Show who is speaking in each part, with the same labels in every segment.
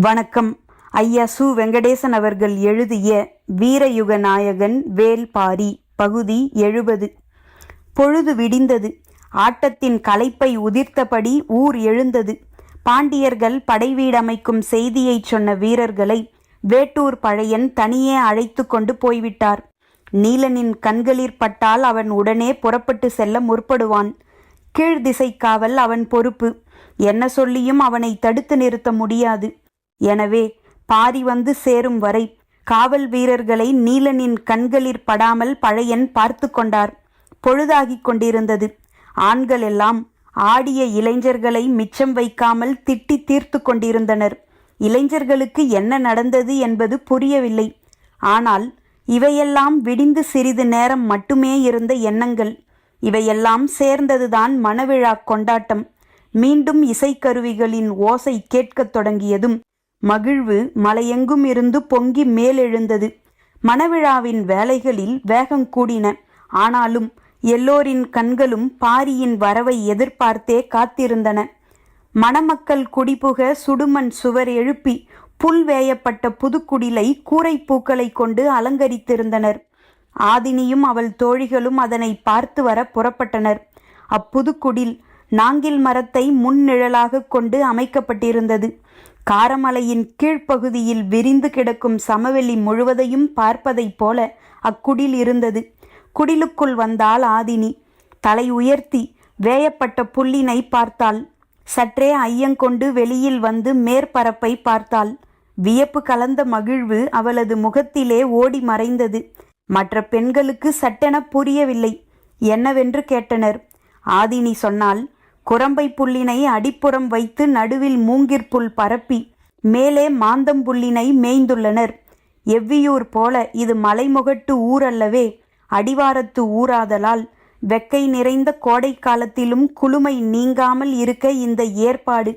Speaker 1: வணக்கம். ஐயா சு. வெங்கடேசன் அவர்கள் எழுதிய வீரயுக நாயகன் வேல்பாரி பகுதி எழுபது. பொழுது விடிந்தது. ஆட்டத்தின் களைப்பை உதிர்த்தபடி ஊர் எழுந்தது. பாண்டியர்கள் படைவீடமைக்கும் செய்தியைச் சொன்ன வீரர்களை வேட்டூர் பழையன் தனியே அழைத்து கொண்டு போய்விட்டார். நீலனின் கண்களிற் பட்டால் அவன் உடனே புறப்பட்டு செல்ல முற்படுவான். கீழ் திசைக்காவல் அவன் பொறுப்பு. என்ன சொல்லியும் அவனை தடுத்து நிறுத்த முடியாது. எனவே பாரி வந்து சேரும் வரை காவல் வீரர்களை நீலனின் கண்களிற் படாமல் பழையன் பார்த்து கொண்டார். பொழுதாகிக் கொண்டிருந்தது. ஆண்கள் எல்லாம் ஆடிய இளைஞர்களை மிச்சம் வைக்காமல் திட்டி தீர்த்து கொண்டிருந்தனர். இளைஞர்களுக்கு என்ன நடந்தது என்பது புரியவில்லை. ஆனால் இவையெல்லாம் விடிந்து சிறிது நேரம் மட்டுமே இருந்த எண்ணங்கள். இவையெல்லாம் சேர்ந்ததுதான் மணவிழா கொண்டாட்டம். மீண்டும் இசைக்கருவிகளின் ஓசை கேட்கத் தொடங்கியதும் மகிழ்வு மலையெங்கும் இருந்து பொங்கி மேலெழுந்தது. மணவிழாவின் வேலைகளில் வேகம் கூடின. ஆனாலும் எல்லோரின் கண்களும் பாரியின் வரவை எதிர்பார்த்தே காத்திருந்தன. மணமக்கள் குடிபுக சுடுமண் சுவர் எழுப்பி புல் வேயப்பட்ட புதுக்குடிலை கூரை பூக்களை கொண்டு அலங்கரித்திருந்தனர். ஆதினியும் அவள் தோழிகளும் அதனை பார்த்து வர புறப்பட்டனர். அப்புதுக்குடில் நாங்கில் மரத்தை முன்னிழலாக கொண்டு அமைக்கப்பட்டிருந்தது. காரமலையின் கீழ்ப்பகுதியில் விரிந்து கிடக்கும் சமவெளி முழுவதையும் பார்ப்பதைப் போல அக்குடில் இருந்தது. குடிலுக்குள் வந்தாள் ஆதினி. தலை உயர்த்தி வேயப்பட்ட புல்லினை பார்த்தாள். சற்றே ஐயங்கொண்டு வெளியில் வந்து மேற்பரப்பை பார்த்தாள். வியப்பு கலந்த மகிழ்வு அவளது முகத்திலே ஓடி மறைந்தது. மற்ற பெண்களுக்கு சட்டென புரியவில்லை. என்னவென்று கேட்டனர். ஆதினி சொன்னால் குரம்பை புல்லினை அடிப்புறம் வைத்து நடுவில் மூங்கிற்புல் பரப்பி மேலே மாந்தம்புல்லினை மேய்ந்துள்ளனர். எவ்வியூர் போல இது மலைமுகட்டு ஊரல்லவே. அடிவாரத்து ஊராதலால் வெக்கை நிறைந்த கோடை காலத்திலும் குளுமை நீங்காமல் இருக்க இந்த ஏற்பாடு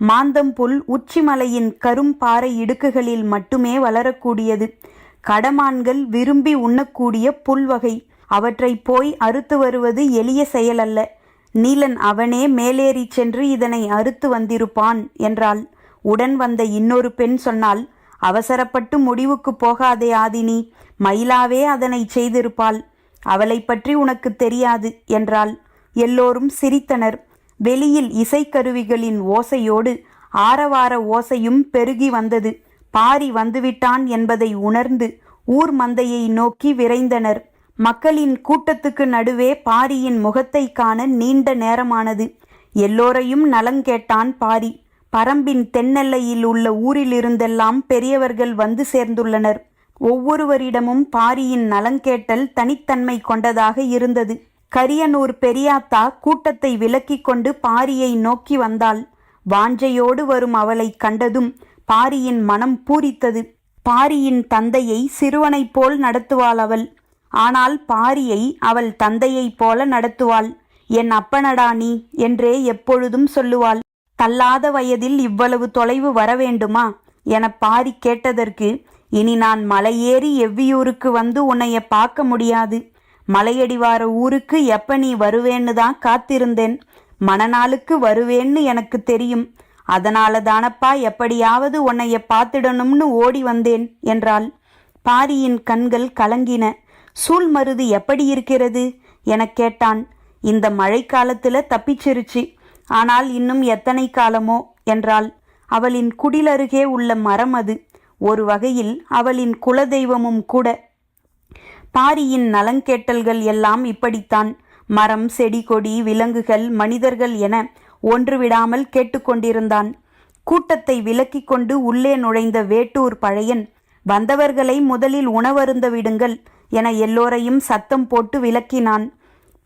Speaker 1: மாந்தம்புல் உச்சிமலையின் கரும்பாறை இடுக்குகளில் மட்டுமே வளரக்கூடியது. கடமான்கள் விரும்பி உண்ணக்கூடிய புல்வகை அவற்றை போய் அறுத்து வருவது எளிய செயலல்ல. நீலன் அவனே மேலேறிச் சென்று இதனை அறுத்து வந்திருப்பான் என்றாள். உடன் வந்த இன்னொரு பெண் சொன்னால் அவசரப்பட்டு முடிவுக்கு போகாதே ஆதினி மயிலாவே அதனை செய்திருப்பாள். அவளை பற்றி உனக்கு தெரியாது என்றாள். எல்லோரும் சிரித்தனர். வெளியில் இசைக்கருவிகளின் ஓசையோடு ஆரவார ஓசையும் பெருகி வந்தது. பாரி வந்துவிட்டான் என்பதை உணர்ந்து ஊர் மந்தையை நோக்கி விரைந்தனர். மக்களின் கூட்டத்துக்கு நடுவே பாரியின் முகத்தை காண நீண்ட நேரமானது. எல்லோரையும் நலங்கேட்டான் பாரி. பரம்பின் தென்னெல்லையில் உள்ள ஊரிலிருந்தெல்லாம் பெரியவர்கள் வந்து சேர்ந்துள்ளனர். ஒவ்வொருவரிடமும் பாரியின் நலங்கேட்டல் தனித்தன்மை கொண்டதாக இருந்தது. கரியனூர் பெரியாத்தா கூட்டத்தை விலக்கிக் கொண்டு பாரியை நோக்கி வந்தாள். வாஞ்சையோடு வரும் அவளை கண்டதும் பாரியின் மனம் பூரித்தது. பாரியின் தந்தையை சிறுவனைப் போல் நடத்துவாள் அவள். ஆனால் பாரியை அவள் தந்தையைப் போல நடத்துவாள். என் அப்பனடா நீ என்றே எப்பொழுதும் சொல்லுவாள். தள்ளாத வயதில் இவ்வளவு தொலைவு வரவேண்டுமா என பாரி கேட்டதற்கு இனி நான் மலையேறி எவ்வியூருக்கு வந்து உன்னைய பார்க்க முடியாது. மலையடிவார ஊருக்கு எப்ப நீ வருவேன்னு தான் காத்திருந்தேன். மணநாளுக்கு வருவேன்னு எனக்கு தெரியும். அதனால தானப்பா எப்படியாவது உன்னைய பார்த்திடணும்னு ஓடி வந்தேன் என்றாள். பாரியின் கண்கள் கலங்கின. சூழ்மருது எப்படி இருக்கிறது? எனக் கேட்டான். இந்த மழைக்காலத்துல தப்பிச்சிருச்சு. ஆனால் இன்னும் எத்தனை காலமோ? என்றாள். அவளின் குடிலருகே உள்ள மரம் அது. ஒரு வகையில் அவளின் குலதெய்வமும் கூட. பாரியின் நலங்கேட்டல்கள் எல்லாம் இப்படித்தான். மரம் செடி கொடி விலங்குகள் மனிதர்கள் என ஒன்று விடாமல் கேட்டுக்கொண்டிருந்தான் கூட்டத்தை விலக்கிக் கொண்டு உள்ளே நுழைந்த வேட்டூர் பழையன் வந்தவர்களை முதலில் உணவருந்த விடுங்கள். என எல்லோரையும் சத்தம் போட்டு விலக்கினான்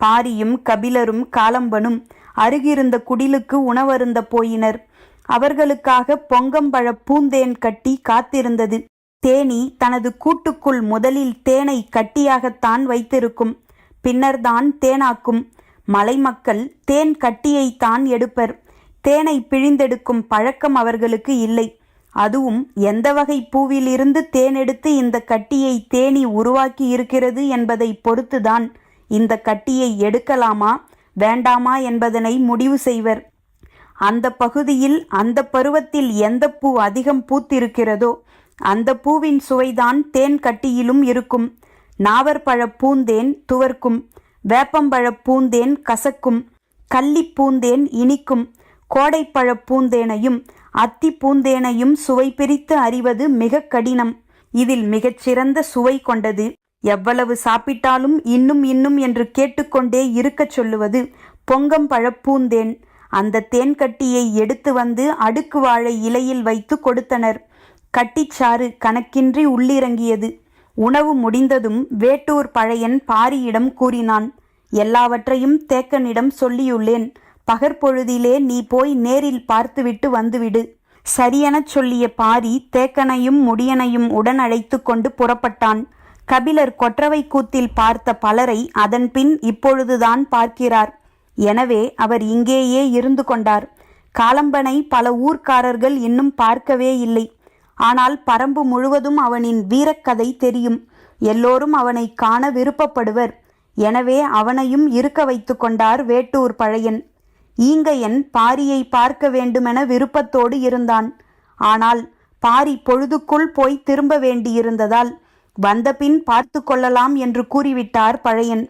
Speaker 1: பாரியும் கபிலரும் காலம்பனும் அருகிருந்த குடிலுக்கு உணவருந்த போயினர். அவர்களுக்காக பொங்கம்பழ பூந்தேன் கட்டி காத்திருந்தது. தேனி தனது கூட்டுக்குள் முதலில் தேனை கட்டியாகத்தான் வைத்திருக்கும். பின்னர்தான் தேனாக்கும். மலைமக்கள் தேன் கட்டியைத்தான் எடுப்பர். தேனை பிழிந்தெடுக்கும் பழக்கம் அவர்களுக்கு இல்லை. அதுவும் எந்த வகை பூவிலிருந்து தேனெடுத்து இந்த கட்டியை தேனி உருவாக்கி இருக்கிறது என்பதை பொறுத்துதான் இந்த கட்டியை எடுக்கலாமா வேண்டாமா என்பதனை முடிவு செய்வர். அந்த பகுதியில் அந்த பருவத்தில் எந்த பூ அதிகம் பூத்திருக்கிறதோ அந்த பூவின் சுவைதான் தேன் கட்டியிலும் இருக்கும். நாவற்பழ பூந்தேன் துவர்க்கும் வேப்பம்பழ பூந்தேன் கசக்கும் கள்ளிப் பூந்தேன் இனிக்கும் கோடைப்பழ பூந்தேனையும் அத்தி பூந்தேனையும் சுவை பிரித்து அறிவது மிக கடினம். இதில் மிகச்சிறந்த சுவை கொண்டது. எவ்வளவு சாப்பிட்டாலும் இன்னும் இன்னும் என்று கேட்டுக்கொண்டே இருக்கச் சொல்லுவது பொங்கம் பழப்பூந்தேன். அந்த தேன்கட்டியை எடுத்து வந்து அடுக்கு வாழை இலையில் வைத்து கொடுத்தனர். கட்டிச்சாறு கணக்கின்றி உள்ளிறங்கியது. உணவு முடிந்ததும் வேட்டூர் பழையன் பாரியிடம் கூறினான். எல்லாவற்றையும் தேக்கனிடம் சொல்லியுள்ளேன். பகற்பொழுதிலே நீ போய் நேரில் பார்த்துவிட்டு வந்துவிடு. சரியெனச் சொல்லிய பாரி தேக்கனையும் முடியனையும் உடன் அழைத்து கொண்டு புறப்பட்டான். கபிலர் கொற்றவை கூத்தில் பார்த்த பலரை அதன்பின் இப்பொழுதுதான் பார்க்கிறார். எனவே அவர் இங்கேயே இருந்து கொண்டார். காலம்பனை பல ஊர்க்காரர்கள் இன்னும் பார்க்கவே இல்லை. ஆனால் பரம்பு முழுவதும் அவனின் வீரக்கதை தெரியும். எல்லோரும் அவனை காண விருப்பப்படுவர். எனவே அவனையும் இருக்க வைத்து கொண்டார் வேட்டூர் பழையன். ஈங்கையன் பாரியை பார்க்க வேண்டுமென விருப்பத்தோடு இருந்தான். ஆனால் பாரி பொழுதுக்குள் போய் திரும்ப வேண்டியிருந்ததால் வந்தபின் பார்த்து கொள்ளலாம் என்று கூறிவிட்டார் பழையன்.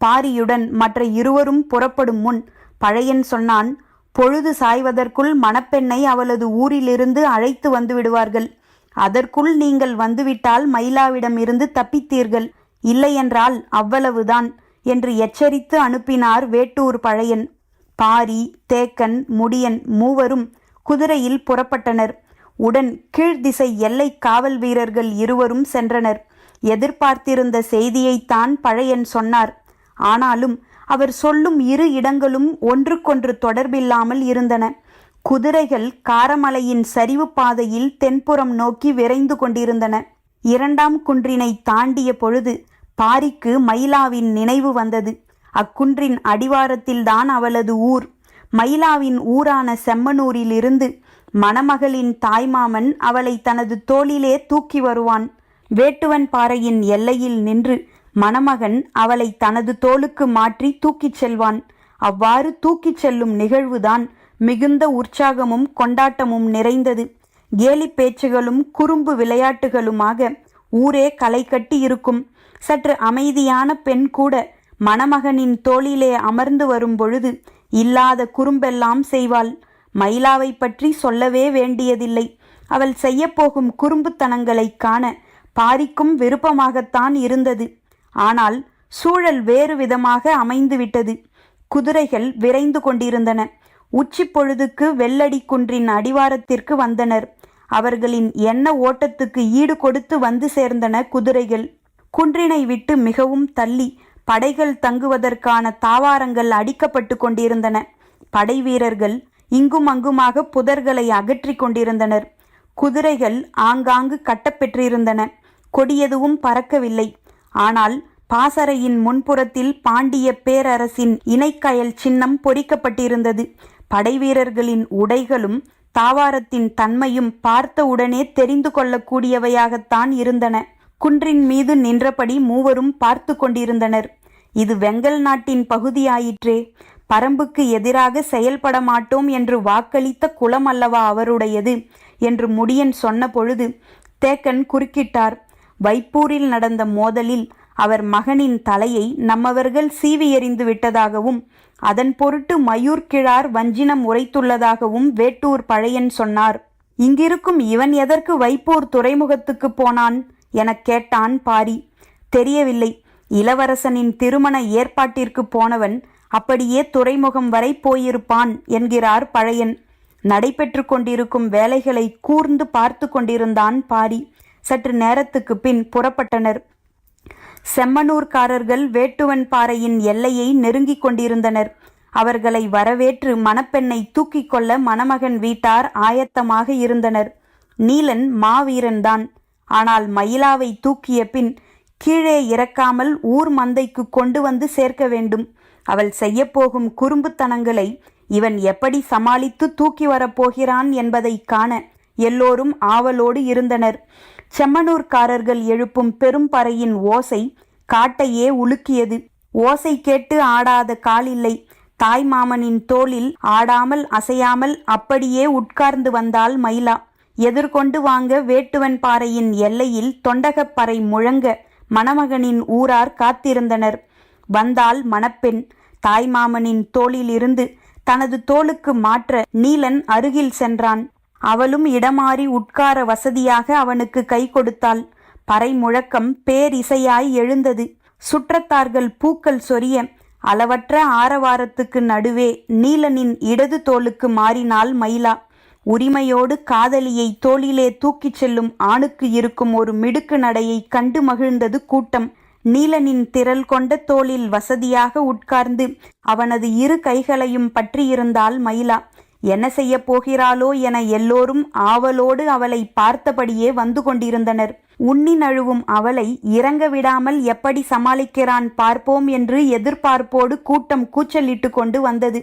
Speaker 1: பாரியுடன் மற்ற இருவரும் புறப்படும் முன் பழையன் சொன்னான் பொழுது சாய்வதற்குள் மணப்பெண்ணை அவளது ஊரிலிருந்து அழைத்து வந்து விடுவார்கள். அதற்குள் நீங்கள் வந்துவிட்டால் மயிலாவிடம் இருந்து தப்பித்தீர்கள். இல்லையென்றால் அவ்வளவுதான் என்று எச்சரித்து அனுப்பினார் வேட்டூர் பழையன். பாரி தேக்கன் முடியன் மூவரும் குதிரையில் புறப்பட்டனர். உடன் கீழ்திசை எல்லை காவல் வீரர்கள் இருவரும் சென்றனர். எதிர்பார்த்திருந்த செய்தியைத்தான் பழையன் சொன்னார். ஆனாலும் அவர் சொல்லும் இரு இடங்களும் ஒன்றுக்கொன்று தொடர்பில்லாமல் இருந்தன. குதிரைகள் காரமலையின் சரிவு பாதையில் தென்புறம் நோக்கி விரைந்து கொண்டிருந்தன. இரண்டாம் குன்றினை தாண்டிய பொழுது பாரிக்கு மயிலாவின் நினைவு வந்தது. அக்குன்றின் அடிவாரத்தில்தான் அவளது ஊர். மயிலாவின் ஊரான செம்மனூரிலிருந்து மணமகளின் தாய்மாமன் அவளை தனது தோளிலே தூக்கி வருவான். வேட்டுவன் பாறையின் எல்லையில் நின்று மணமகன் அவளை தனது தோளுக்கு மாற்றி தூக்கிச் செல்வான். அவ்வாறு தூக்கிச் செல்லும் நிகழ்வுதான் மிகுந்த உற்சாகமும் கொண்டாட்டமும் நிறைந்தது. கேலி பேச்சுகளும் குறும்பு விளையாட்டுகளுமாக ஊரே களை கட்டி இருக்கும். சற்று அமைதியான பெண் கூட மணமகனின் தோளிலே அமர்ந்து வரும் பொழுது இல்லாத குறும்பெல்லாம் செய்வாள். மயிலாவை பற்றி சொல்லவே வேண்டியதில்லை. அவள் செய்யப்போகும் குறும்புத்தனங்களைக் காண பாரிக்கும் விருப்பமாகத்தான் இருந்தது. ஆனால் சூழல் வேறு விதமாக அமைந்துவிட்டது குதிரைகள் விரைந்து கொண்டிருந்தன. உச்சி பொழுதுக்கு வெள்ளடி குன்றின் அடிவாரத்திற்கு வந்தனர். அவர்களின் எண்ண ஓட்டத்துக்கு ஈடு கொடுத்து வந்து சேர்ந்தன குதிரைகள். குன்றினை விட்டு மிகவும் தள்ளி படைகள் தங்குவதற்கான தாவாரங்கள் அடிக்கப்பட்டு கொண்டிருந்தன. படை வீரர்கள் இங்கும் அங்குமாக புதர்களை அகற்றி கொண்டிருந்தனர். குதிரைகள் ஆங்காங்கு கட்டப்பெற்றிருந்தன. கொடியதுவும் பறக்கவில்லை. ஆனால் பாசறையின் முன்புறத்தில் பாண்டிய பேரரசின் இணைக்கயல் சின்னம் பொறிக்கப்பட்டிருந்தது. படைவீரர்களின் உடைகளும் தாவாரத்தின் தன்மையும் பார்த்தவுடனே தெரிந்து கொள்ளக்கூடியவையாகத்தான் இருந்தன. குன்றின் மீது நின்றபடி மூவரும் பார்த்து கொண்டிருந்தனர். இது வெங்கல் நாட்டின் பகுதியாயிற்றே. பரம்புக்கு எதிராக செயல்பட மாட்டோம் என்று வாக்களித்த குலம் அல்லவா அவருடையது? என்று முடியன் சொன்ன பொழுது தேக்கன் குறுக்கிட்டார். வைப்பூரில் நடந்த மோதலில் அவர் மகனின் தலையை நம்மவர்கள் சீவி எறிந்து விட்டதாகவும் அதன் பொருட்டு மயூர் கிழார் வஞ்சினம் உரைத்துள்ளதாகவும் வேட்டூர் பழையன் சொன்னார். இங்கிருக்கும் இவன் எதற்கு வைப்பூர் துறைமுகத்துக்கு போனான்? எனக் கேட்டான் பாரி. தெரியவில்லை. இளவரசனின் திருமண ஏற்பாட்டிற்கு போனவன் அப்படியே துறைமுகம் வரை போயிருப்பான் என்கிறார் பழையன். நடைபெற்று கொண்டிருக்கும் வேலைகளை கூர்ந்து பார்த்து கொண்டிருந்தான் பாரி. சற்று நேரத்துக்கு பின் புறப்பட்டனர். செம்மனூர்காரர்கள் வேட்டுவன் பாறையின் எல்லையை நெருங்கிக் கொண்டிருந்தனர். அவர்களை வரவேற்று மணப்பெண்ணை தூக்கிக் கொள்ள மணமகன் வீட்டார் ஆயத்தமாக இருந்தனர். நீலன் மாவீரன்தான். ஆனால் மயிலாவை தூக்கிய பின் கீழே இறக்காமல் ஊர் மந்தைக்கு கொண்டு வந்து சேர்க்க வேண்டும். அவள் செய்யப்போகும் குறும்புத்தனங்களை இவன் எப்படி சமாளித்து தூக்கி வரப்போகிறான் என்பதை காண எல்லோரும் ஆவலோடு இருந்தனர். செம்மனூர்காரர்கள் எழுப்பும் பெரும்பறையின் ஓசை காட்டையே உலுக்கியது. ஓசை கேட்டு ஆடாத காலில்லை. தாய் மாமனின் தோளில் ஆடாமல் அசையாமல் அப்படியே உட்கார்ந்து வந்தாள் மயிலா. எதிர்கொண்டு வாங்க வேட்டுவன் பாறையின் எல்லையில் தொண்டகப்பறை முழங்க மணமகனின் ஊரார் காத்திருந்தனர். வந்தால் மணப்பெண். தாய்மாமனின் தோளிலிருந்து தனது தோளுக்கு மாற்ற நீலன் அருகில் சென்றான். அவளும் இடமாறி உட்கார வசதியாக அவனுக்கு கை கொடுத்தாள். பறை முழக்கம் பேரிசையாய் எழுந்தது. சுற்றத்தார்கள் பூக்கள் சொரிய. அளவற்ற ஆரவாரத்துக்கு நடுவே நீலனின் இடது தோளுக்கு மாறினாள் மயிலா. உரிமையோடு காதலியை தோளிலே தூக்கிச் செல்லும் ஆணுக்கு இருக்கும் ஒரு மிடுக்கு நடையை கண்டு மகிழ்ந்தது கூட்டம். நீலனின் திரள் கொண்ட தோளில் வசதியாக உட்கார்ந்து அவனது இரு கைகளையும் பற்றியிருந்தாள் மயிலா. என்ன செய்ய போகிறாளோ என எல்லோரும் ஆவலோடு அவளை பார்த்தபடியே வந்து கொண்டிருந்தனர். உண்ணி நழுவும் அவளை இறங்க விடாமல் எப்படி சமாளிக்கிறான் பார்ப்போம் என்று எதிர்பார்ப்போடு கூட்டம் கூச்சலிட்டு கொண்டு வந்தது.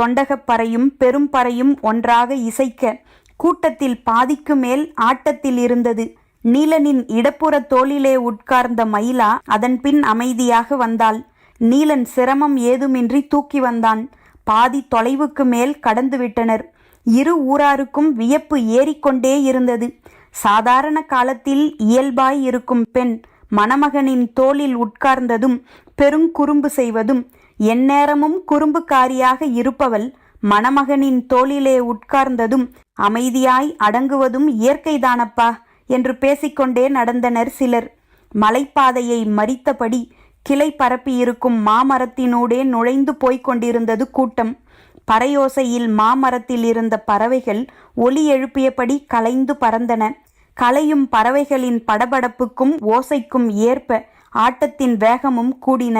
Speaker 1: தொண்டகப்பறையும் பெரும்பறையும் ஒன்றாக இசைக்க கூட்டத்தில் பாதிக்கு மேல் ஆட்டத்தில் இருந்தது. நீலனின் இடப்புற தோளிலே உட்கார்ந்த மயிலா அதன் பின் அமைதியாக வந்தாள். நீலன் சிரமம் ஏதுமின்றி தூக்கி வந்தான். பாதி தொலைவுக்கு மேல் கடந்துவிட்டனர் இரு ஊராருக்கும் வியப்பு ஏறிக்கொண்டே இருந்தது. சாதாரண காலத்தில் இயல்பாய் இருக்கும் பெண் மணமகனின் தோளில் உட்கார்ந்ததும் பெருங்குறும்பு செய்வதும் எந்நேரமும் குறும்புக்காரியாக இருப்பவள் மணமகனின் தோளிலே உட்கார்ந்ததும் அமைதியாய் அடங்குவதும் இயற்கைதானப்பா என்று பேசிக்கொண்டே நடந்தனர் சிலர். மலைப்பாதையை மறித்தபடி கிளை பரப்பியிருக்கும் மாமரத்தினூடே நுழைந்து போய்க் கொண்டிருந்தது கூட்டம். பறையோசையில் மாமரத்தில் இருந்த பறவைகள் ஒலி எழுப்பியபடி கலைந்து பறந்தன. கலையும் பறவைகளின் படபடப்புக்கும் ஓசைக்கும் ஏற்ப ஆட்டத்தின் வேகமும் கூடின.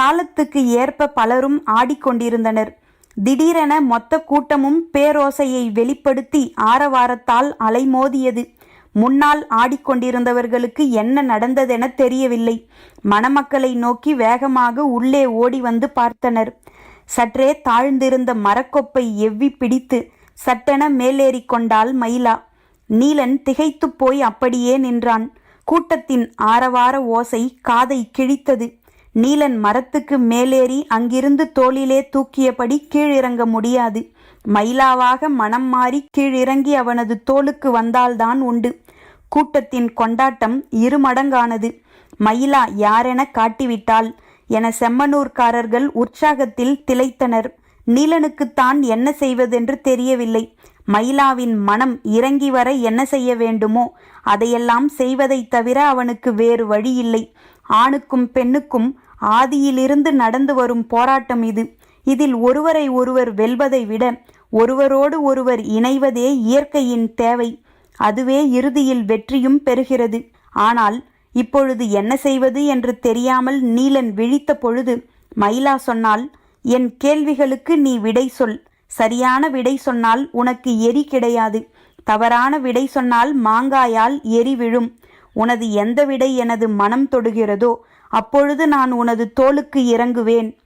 Speaker 1: தாளத்துக்கு ஏற்ப பலரும் ஆடிக்கொண்டிருந்தனர். திடீரென மொத்த கூட்டமும் பேரோசையை வெளிப்படுத்தி ஆரவாரத்தால் அலைமோதியது. முன்னால் ஆடிக்கொண்டிருந்தவர்களுக்கு என்ன நடந்ததென தெரியவில்லை. மணமக்களை நோக்கி வேகமாக உள்ளே ஓடி வந்து பார்த்தனர். சற்றே தாழ்ந்திருந்த மரக்கொப்பை எவ்வி பிடித்து சட்டென மேலேறி கொண்டாள் மயிலா. நீலன் திகைத்துப் போய் அப்படியே நின்றான். கூட்டத்தின் ஆரவார ஓசை காதை கிழித்தது. நீலன் மரத்துக்கு மேலேறி அங்கிருந்து தோளிலே தூக்கியபடி கீழிறங்க முடியாது. மயிலாவாக மனம் மாறி கீழிறங்கி அவனது தோளுக்கு வந்தால்தான் உண்டு. கூட்டத்தின் கொண்டாட்டம் இருமடங்கானது மயிலா யாரென காட்டிவிட்டால் என செம்மனூர்காரர்கள் உற்சாகத்தில் திளைத்தனர். நீலனுக்குத்தான் என்ன செய்வதென்று தெரியவில்லை. மயிலாவின் மனம் இறங்கி வர என்ன செய்ய வேண்டுமோ அதையெல்லாம் செய்வதைத் தவிர அவனுக்கு வேறு வழி இல்லை ஆணுக்கும் பெண்ணுக்கும் ஆதியிலிருந்து நடந்து வரும் போராட்டம் இது. இதில் ஒருவரை ஒருவர் வெல்வதை விட ஒருவரோடு ஒருவர் இணைவதே இயற்கையின் தேவை. அதுவே இறுதியில் வெற்றியும் பெறுகிறது. ஆனால் இப்பொழுது என்ன செய்வது என்று தெரியாமல் நீலன் விழித்த பொழுது மயிலா சொன்னால் என் கேள்விகளுக்கு நீ விடை சொல். சரியான விடை சொன்னால் உனக்கு எரி கிடையாது. தவறான விடை சொன்னால் மாங்காயால் எரி விழும். உனது எந்த விடை எனது மனம் தொடுகிறதோ அப்பொழுது நான் உனது தோளுக்கு இறங்குவேன்.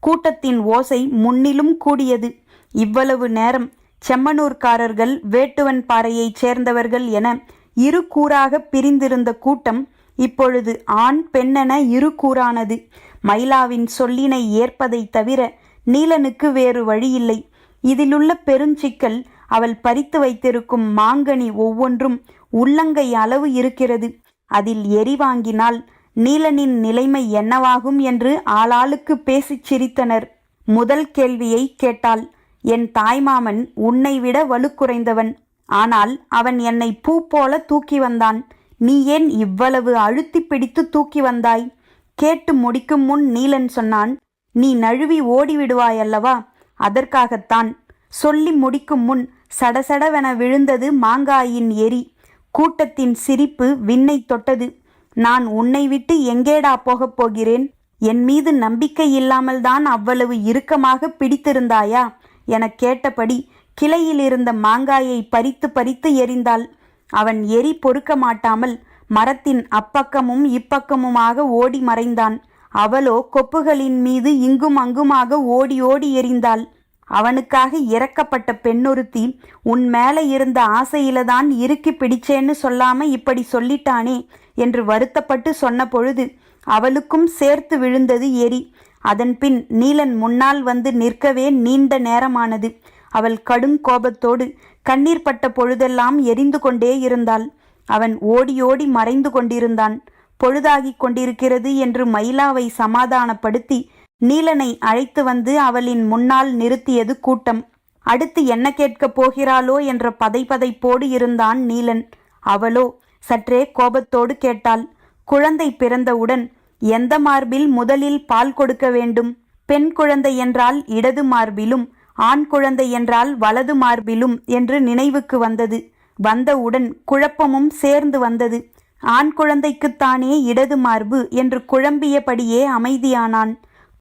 Speaker 1: கூட்டத்தின் ஓசை முன்னிலும் கூடியது. இவ்வளவு நேரம் செம்மனூர்காரர்கள் வேட்டுவன் பாறையைச் சேர்ந்தவர்கள் என இரு கூறாக பிரிந்திருந்த கூட்டம் இப்பொழுது ஆண் பெண்ணென இரு கூறானது. மயிலாவின் சொல்லினை ஏற்பதைத் தவிர நீலனுக்கு வேறு வழியில்லை. இதிலுள்ள பெருஞ்சிக்கல் அவள் பறித்து வைத்திருக்கும் மாங்கனி ஒவ்வொன்றும் உள்ளங்கை அளவு இருக்கிறது. அதில் எரி வாங்கினால் நீலனின் நிலைமை என்னவாகும் என்று ஆளாளுக்கு பேசிச் சிரித்தனர். முதல் கேள்வியை கேட்டாள் என் தாய்மாமன் உன்னை விட வலுக்குறைந்தவன். ஆனால் அவன் என்னை பூ போல தூக்கி வந்தான். நீ ஏன் இவ்வளவு அழுத்தி பிடித்து தூக்கி வந்தாய் கேட்டு முடிக்கும் முன் நீலன் சொன்னான் நீ நழுவி ஓடிவிடுவாய் அல்லவா அதற்காகத்தான் சொல்லி முடிக்கும் முன் சடசடவென விழுந்தது மாங்காயின் எரி. கூட்டத்தின் சிரிப்பு விண்ணை தொட்டது. நான் உன்னை விட்டு எங்கேடா போகப் போகிறேன்? என் மீது நம்பிக்கை இல்லாமல் தான் அவ்வளவு இறுக்கமாக பிடித்திருந்தாயா? எனக் கேட்டபடி கிளையில் இருந்த மாங்காயை பறித்து பறித்து எறிந்தாள் அவன் எரி பொறுக்க மாட்டாமல் மரத்தின் அப்பக்கமும் இப்பக்கமுமாக ஓடி மறைந்தான். அவளோ கொப்புகளின் மீது இங்கும் அங்குமாக ஓடி ஓடி எறிந்தாள் அவனுக்காக இறக்கப்பட்ட பெண்ணொருத்தி உன் மேலே இருந்த ஆசையில தான் இறுக்கி பிடிச்சேன்னு சொல்லாம இப்படி சொல்லிட்டானே என்று வருத்தப்பட்டு சொன்ன பொழுது அவளுக்கும் சேர்த்து விழுந்தது எரி. அதன்பின் நீலன் முன்னால் வந்து நிற்கவே நீண்ட நேரமானது. அவள் கடும் கோபத்தோடு கண்ணீர் பட்ட பொழுதெல்லாம் எரிந்து கொண்டே இருந்தாள். அவன் ஓடி ஓடி மறைந்து கொண்டிருந்தான். பொழுதாகிக் கொண்டிருக்கிறது என்று மயிலாவை சமாதானப்படுத்தி நீலனை அழைத்து வந்து அவளின் முன்னால் நிறுத்தியது கூட்டம். அடுத்து என்ன கேட்கப் போகிறாளோ என்ற பதைபதைப்போடு இருந்தான் நீலன். அவளோ? சற்றே கோபத்தோடு கேட்டாள். குழந்தை பிறந்தவுடன் எந்த மார்பில் முதலில் பால் கொடுக்க வேண்டும்? பெண் குழந்தை என்றால் இடது மார்பிலும் ஆண் குழந்தை என்றால் வலது மார்பிலும் என்று நினைவுக்கு வந்தது. வந்தவுடன் குழப்பமும் சேர்ந்து வந்தது. ஆண் குழந்தைக்குத்தானே இடது மார்பு என்று குழம்பியபடியே அமைதியானான்.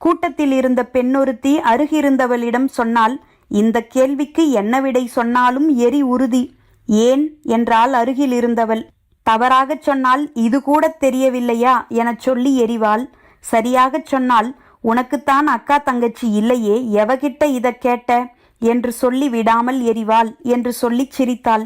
Speaker 1: கூட்டத்தில் இருந்த பெண்ணொருத்தி அருகிருந்தவளிடம் சொன்னால் இந்த கேள்விக்கு என்ன விடை சொன்னாலும் எரி உறுதி. ஏன்? என்றால் அருகில் இருந்தவள் தவறாகச் சொன்னால் இது கூட தெரியவில்லையா? எனச் சொல்லி எரிவாள். சரியாகச் சொன்னால் உனக்குத்தான் அக்கா தங்கச்சி இல்லையே எவகிட்ட இத கேட்ட? என்று சொல்லி விடாமல் எரிவாள் என்று சொல்லிச் சிரித்தாள்.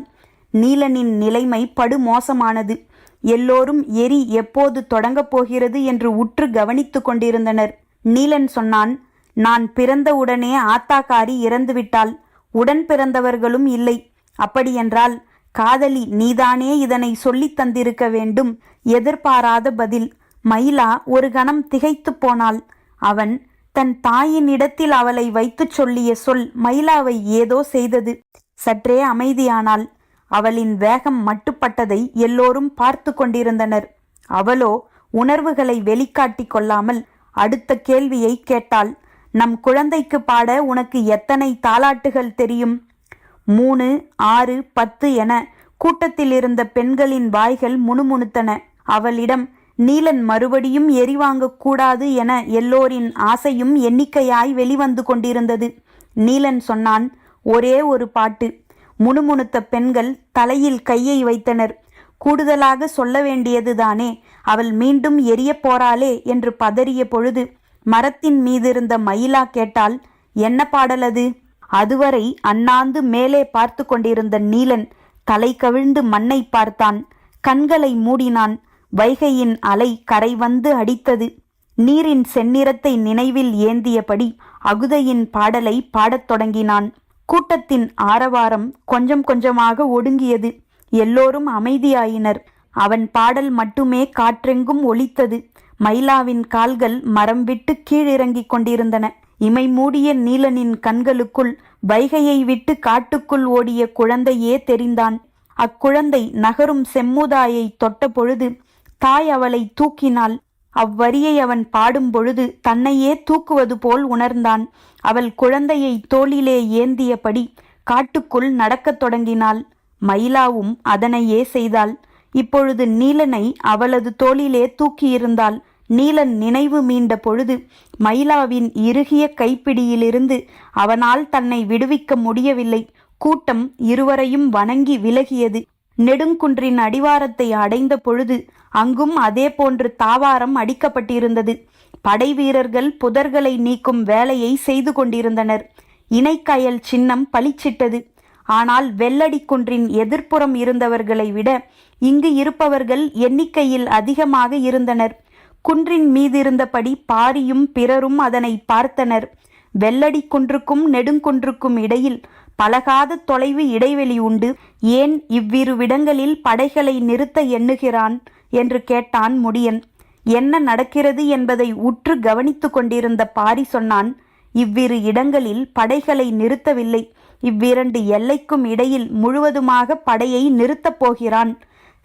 Speaker 1: நீலனின் நிலைமை படுமோசமானது எல்லோரும் எரி எப்போது தொடங்கப் போகிறது? என்று உற்று கவனித்து கொண்டிருந்தனர். நீலன் சொன்னான் நான் பிறந்தவுடனே ஆத்தாக்காரி இறந்துவிட்டாள். உடன் பிறந்தவர்களும் இல்லை. அப்படியென்றால் காதலி நீதானே இதனை சொல்லித் தந்திருக்க வேண்டும். எதிர்பாராத பதில். மயிலா ஒரு கணம் திகைத்துப் போனாள். அவன் தன் தாயின் இடத்தில் அவளை வைத்துச் சொல்லிய சொல் மயிலாவை ஏதோ செய்தது. சற்றே அமைதியானாள். அவளின் வேகம் மட்டுப்பட்டதை எல்லோரும் பார்த்து கொண்டிருந்தனர். அவளோ உணர்வுகளை வெளிக்காட்டிக் கொள்ளாமல் அடுத்த கேள்வியை கேட்டாள். நம் குழந்தைக்கு பாட உனக்கு எத்தனை தாலாட்டுகள் தெரியும்? மூணு ஆறு பத்து என கூட்டத்தில் இருந்த பெண்களின் வாய்கள் முணுமுணுத்தன. அவளிடம் நீலன் மறுபடியும் எரிவாங்க கூடாது என எல்லோரின் ஆசையும் எண்ணிக்கையாய் வெளிவந்து கொண்டிருந்தது. நீலன் சொன்னான் ஒரே ஒரு பாட்டு. முணுமுணுத்த பெண்கள் தலையில் கையை வைத்தனர். கூடுதலாக சொல்ல வேண்டியதுதானே அவள் மீண்டும் எரியப் போறாளே என்று பதறிய பொழுது மரத்தின் மீதிருந்த மயிலா கேட்டால் என்ன பாடல் அது? அதுவரை அண்ணாந்து மேலே பார்த்து கொண்டிருந்த நீலன் தலை கவிழ்ந்து மண்ணை பார்த்தான். கண்களை மூடினான். வைகையின் அலை கரை வந்து அடித்தது. நீரின் செந்நிறத்தை நினைவில் ஏந்தியபடி அகுதையின் பாடலை பாடத் தொடங்கினான். கூட்டத்தின் ஆரவாரம் கொஞ்சம் கொஞ்சமாக ஒடுங்கியது. எல்லோரும் அமைதியாயினர். அவன் பாடல் மட்டுமே காற்றெங்கும் ஒலித்தது. மயிலாவின் கால்கள் மரம் விட்டு கீழிறங்கிக் கொண்டிருந்தன. இமை மூடிய நீலனின் கண்களுக்குள் வைகையை விட்டு காட்டுக்குள் ஓடிய குழந்தையே தெரிந்தான். அக்குழந்தை நகரும் செம்முதாயை தொட்ட பொழுது தாய் அவளை தூக்கினாள். அவ்வரியை அவன் பாடும் பொழுது தன்னையே தூக்குவது போல் உணர்ந்தான். அவள் குழந்தையை தோளிலே ஏந்தியபடி காட்டுக்குள் நடக்கத் தொடங்கினாள். மயிலாவும் அதனையே செய்தாள். இப்பொழுது நீலனை அவளது தோளிலே தூக்கியிருந்தாள். நீலன் நினைவு மீண்ட பொழுது மயிலாவின் இறுகிய கைப்பிடியிலிருந்து அவனால் தன்னை விடுவிக்க முடியவில்லை. கூட்டம் இருவரையும் வணங்கி விலகியது. நெடுங்குன்றின் அடிவாரத்தை அடைந்த பொழுது அங்கும் அதே போன்று தாவாரம் அடிக்கப்பட்டிருந்தது. படை வீரர்கள் புதர்களை நீக்கும் வேலையை செய்து கொண்டிருந்தனர். இணைக்கயல் சின்னம் பளிச்சிட்டது. ஆனால் வெள்ளடி குன்றின் எதிர்ப்புறம் இருந்தவர்களை விட இங்கு இருப்பவர்கள் எண்ணிக்கையில் அதிகமாக இருந்தனர். குன்றின் மீதிருந்தபடி பாரியும் பிறரும் அதனை பார்த்தனர். வெள்ளடி குன்றுக்கும் நெடுங்குன்றுக்கும் இடையில் பலகாத தொலைவு இடைவெளி உண்டு. ஏன் இவ்விருவிடங்களில் படைகளை நிறுத்த எண்ணுகிறான்? என்று கேட்டான் முடியன். என்ன நடக்கிறது என்பதை உற்று கவனித்து கொண்டிருந்த பாரி சொன்னான் இவ்விரு இடங்களில் படைகளை நிறுத்தவில்லை. இவ்விரண்டு எல்லைக்கும் இடையில் முழுவதுமாக படையை நிறுத்தப் போகிறான்.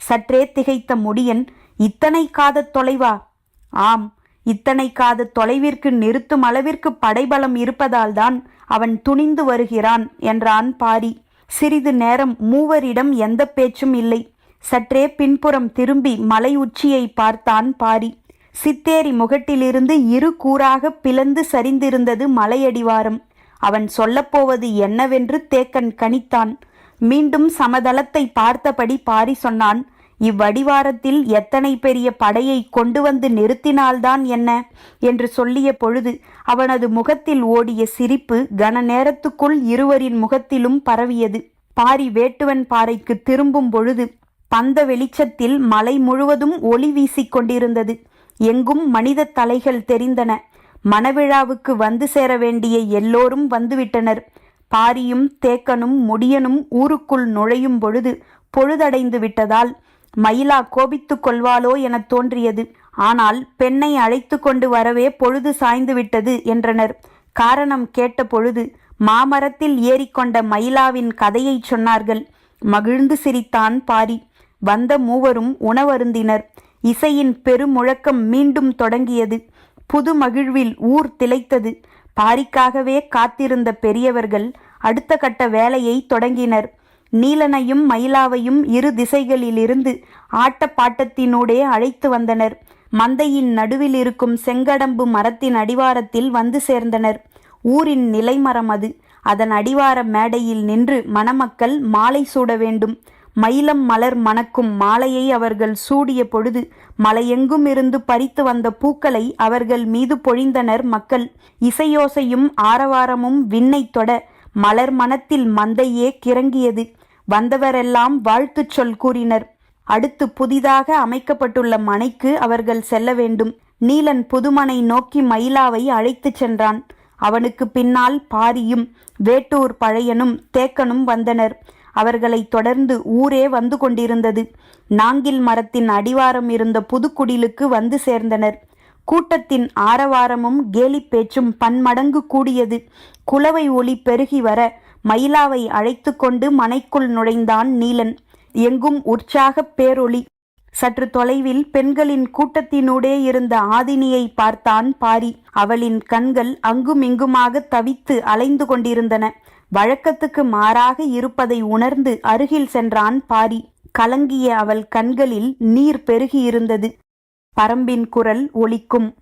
Speaker 1: சற்றே திகைத்த முடியன் இத்தனை காத தொலைவா? ஆம் இத்தனை காத தொலைவிற்கு நிறுத்தும் அளவிற்கு படைபலம் இருப்பதால்தான் அவன் துணிந்து வருகிறான் என்றான் பாரி. சிறிது நேரம் மூவரிடம் எந்த பேச்சும் இல்லை. சற்றே பின்புறம் திரும்பி மலை உச்சியை பார்த்தான் பாரி. சித்தேரி முகட்டிலிருந்து இரு கூறாக பிளந்து சரிந்திருந்தது மலையடிவாரம். அவன் சொல்லப்போவது என்னவென்று தேக்கன் கணித்தான். மீண்டும் சமதளத்தை பார்த்தபடி பாரி சொன்னான் இவ்வடிவாரத்தில் எத்தனை பெரிய படையை கொண்டு வந்து நிறுத்தினால்தான் என்ன? என்று சொல்லிய பொழுது அவனது முகத்தில் ஓடிய சிரிப்பு கன நேரத்துக்குள் இருவரின் முகத்திலும் பரவியது. பாரி வேட்டுவன் பாறைக்கு திரும்பும் பொழுது பந்த வெளிச்சத்தில் மலை முழுவதும் ஒளி வீசிக் கொண்டிருந்தது. எங்கும் மனித தலைகள் தெரிந்தன. மணவிழாவுக்கு வந்து சேர வேண்டிய எல்லோரும் வந்துவிட்டனர். பாரியும் தேக்கனும் முடியனும் ஊருக்குள் நுழையும் பொழுது பொழுதடைந்து விட்டதால் மயிலா கோபித்துக் கொள்வாளோ எனத் தோன்றியது. ஆனால் பெண்ணை அழைத்து கொண்டு வரவே பொழுது சாய்ந்து விட்டது என்றனர். காரணம் கேட்ட பொழுது மாமரத்தில் ஏறிக்கொண்ட மயிலாவின் கதையைச் சொன்னார்கள். மகிழ்ந்து சிரித்தான் பாரி. வந்த மூவரும் உணவருந்தினர். இசையின் பெருமுழக்கம் மீண்டும் தொடங்கியது. புது மகிழ்வில் ஊர் திளைத்தது. பாரிக்காகவே காத்திருந்த பெரியவர்கள் அடுத்த கட்ட வேலையை தொடங்கினர். நீலனையும் மயிலாவையும் இரு திசைகளிலிருந்து ஆட்டப்பாட்டத்தினூடே அழைத்து வந்தனர். மந்தையின் நடுவில் இருக்கும் செங்கடம்பு மரத்தின் அடிவாரத்தில் வந்து சேர்ந்தனர். ஊரின் நிலைமரம் அது. அதன் அடிவார மேடையில் நின்று மணமக்கள் மாலை சூட வேண்டும். மயிலம் மலர் மணக்கும் மாலையை அவர்கள் சூடிய பொழுது மலையெங்கும் இருந்து பறித்து வந்த பூக்களை அவர்கள் மீது பொழிந்தனர் மக்கள். இசையோசையும் ஆரவாரமும் விண்ணை தொட மலர் மனத்தில் மந்தையே கிறங்கியது. வந்தவரெல்லாம் வாழ்த்துச் சொல் கூறினர். அடுத்து புதிதாக அமைக்கப்பட்டுள்ள மனைக்கு அவர்கள் செல்ல வேண்டும். நீலன் புதுமனை நோக்கி மயிலாவை அழைத்துச் சென்றான். அவனுக்கு பின்னால் பாரியும் வேட்டூர் பழையனும் தேக்கனும் வந்தனர். அவர்களை தொடர்ந்து ஊரே வந்து கொண்டிருந்தது. நாங்கில் மரத்தின் அடிவாரம் இருந்த புதுக்குடிலுக்கு வந்து சேர்ந்தனர். கூட்டத்தின் ஆரவாரமும் கேலிப் பேச்சும் பன்மடங்கு கூடியது. குலவை ஒளி பெருகி வர மயிலாவை அழைத்து கொண்டு மனைக்குள் நுழைந்தான் நீலன். எங்கும் உற்சாகப் பேரொளி. சற்று தொலைவில் பெண்களின் கூட்டத்தினூடே இருந்த ஆதினியை பார்த்தான் பாரி. அவளின் கண்கள் அங்குமிங்குமாக தவித்து அலைந்து கொண்டிருந்தன. வழக்கத்துக்கு மாறாக இருப்பதை உணர்ந்து அருகில் சென்றான் பாரி. கலங்கிய அவள் கண்களில் நீர் பெருகியிருந்தது. பரம்பின் குரல் ஒலிக்கும்.